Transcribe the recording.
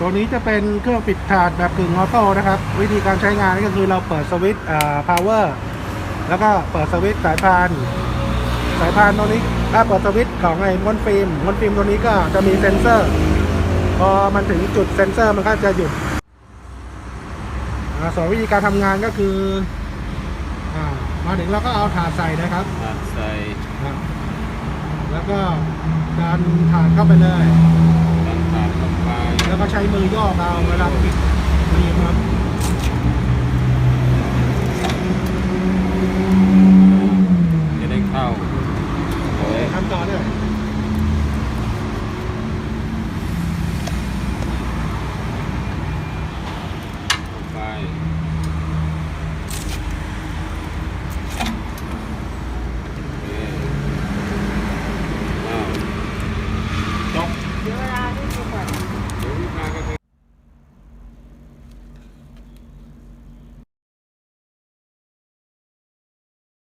ตัวนี้จะเป็นเครื่องปิดถาดแบบกึ่งออโต้นะครับ วิธีการใช้งานก็คือเราเปิดสวิตช์อ่า power แล้วก็เปิดสวิตช์สายพาน สายพานตัวนี้ถ้าเปิดสวิตช์ของไอ้ม้วนฟิล์มม้วนฟิล์มตัวนี้ก็จะมีเซ็นเซอร์ พอมันถึงจุดเซ็นเซอร์มันก็จะหยุดอ่าส่วนวิธีการทำงานก็คืออ่ามาถึงเราก็เอาถาดใส่นะครับตัดใส่อ่าแล้วก็ดันถาดเข้าไปเลย ล้วก็ใช้มือย่อเอาเวลาปิดนี่ครับจะได้เข้าโอ้ยทำต่อเนี่ยไป